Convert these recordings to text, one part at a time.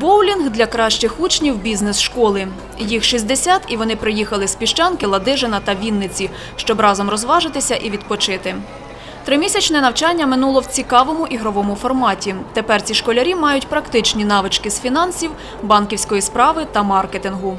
Боулінг для кращих учнів бізнес-школи. Їх 60 і вони приїхали з Піщанки, Ладижина та Вінниці, щоб разом розважитися і відпочити. Тримісячне навчання минуло в цікавому ігровому форматі. Тепер ці школярі мають практичні навички з фінансів, банківської справи та маркетингу.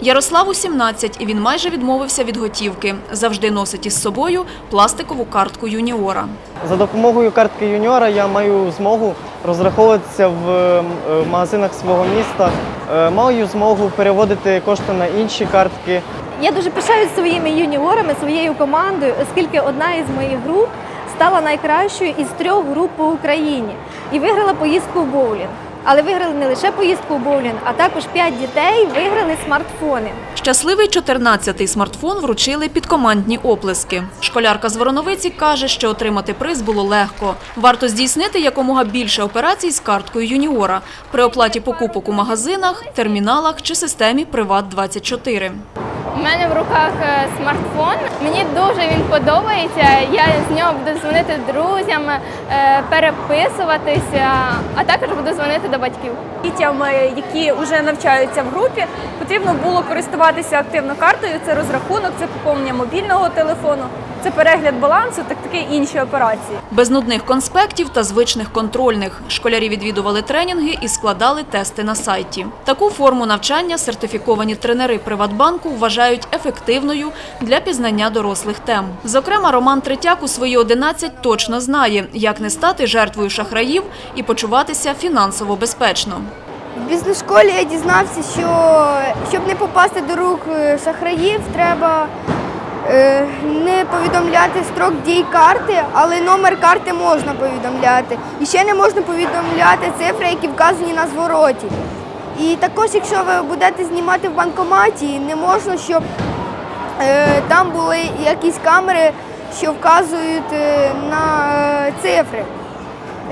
Ярославу 17, і він майже відмовився від готівки. Завжди носить із собою пластикову картку юніора. За допомогою картки юніора я маю змогу розраховуватися в е, магазинах свого міста, Е, маю змогу переводити кошти на інші картки. Я дуже пишаюсь своїми юніорами, своєю командою, оскільки одна із моїх груп стала найкращою із трьох груп по Україні і виграла поїздку в боулінг. Але виграли не лише поїздку у боулінг, а також п'ять дітей виграли смартфони. Щасливий 14-й смартфон вручили під командні оплески. Школярка з Вороновиці каже, що отримати приз було легко. Варто здійснити якомога більше операцій з карткою юніора при оплаті покупок у магазинах, терміналах чи системі Приват24. У мене в руках е, смартфон. Мені дуже він подобається. Я з нього буду дзвонити друзям, е, переписуватися, а також буду дзвонити до батьків. Дітям, е, які вже навчаються в групі, потрібно було користуватися активно картою. Це розрахунок, це поповнення мобільного телефону, це перегляд балансу, так таки інші операції. Без нудних конспектів та звичних контрольних. Школярі відвідували тренінги і складали тести на сайті. Таку форму навчання сертифіковані тренери Приватбанку вважають ефективною для пізнання дорослих тем. Зокрема, Роман Третяк у свої 11 точно знає, як не стати жертвою шахраїв і почуватися фінансово безпечно. В бізнес-школі я дізнався, що щоб не попасти до рук е, шахраїв, треба е, не повідомляти строк дій карти, але номер карти можна повідомляти. І ще не можна повідомляти цифри, які вказані на звороті. І також, якщо ви будете знімати в банкоматі, не можна, щоб е, там були якісь камери, що вказують е, на е, цифри.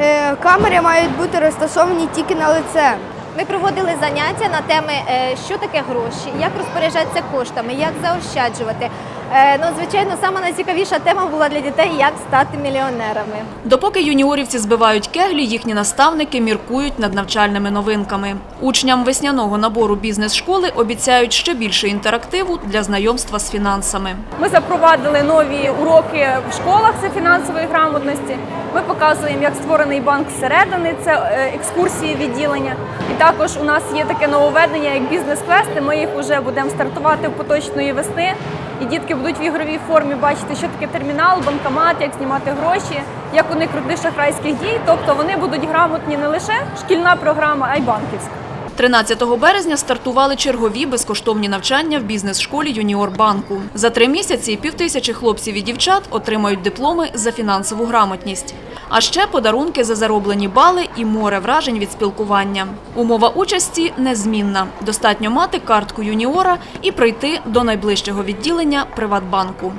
Е, камери мають бути розташовані тільки на лице. Ми проводили заняття на теми, е, що таке гроші, як розпоряджатися коштами, як заощаджувати. Е, Ну, звичайно, сама найцікавіша тема була для дітей, як стати мільйонерами. Допоки юніорівці збивають кеглі, їхні наставники міркують над навчальними новинками. Учням весняного набору бізнес-школи обіцяють ще більше інтерактиву для знайомства з фінансами. Ми запровадили нові уроки в школах це фінансової грамотності. Ми показуємо, як створений банк зсередини, це е, екскурсії відділення. І також у нас є таке нововведення, як бізнес-квести. Ми їх вже будемо стартувати в поточної весни. І дітки будуть в ігровій формі бачити, що таке термінал, банкомат, як знімати гроші, як уникнути шахрайських дій. Тобто вони будуть грамотні не лише шкільна програма, а й банківська. 13 березня стартували чергові безкоштовні навчання в бізнес-школі Юніор банку. За три місяці півтисячі хлопців і дівчат отримають дипломи за фінансову грамотність. А ще подарунки за зароблені бали і море вражень від спілкування. Умова участі незмінна. Достатньо мати картку юніора і прийти до найближчого відділення Приватбанку.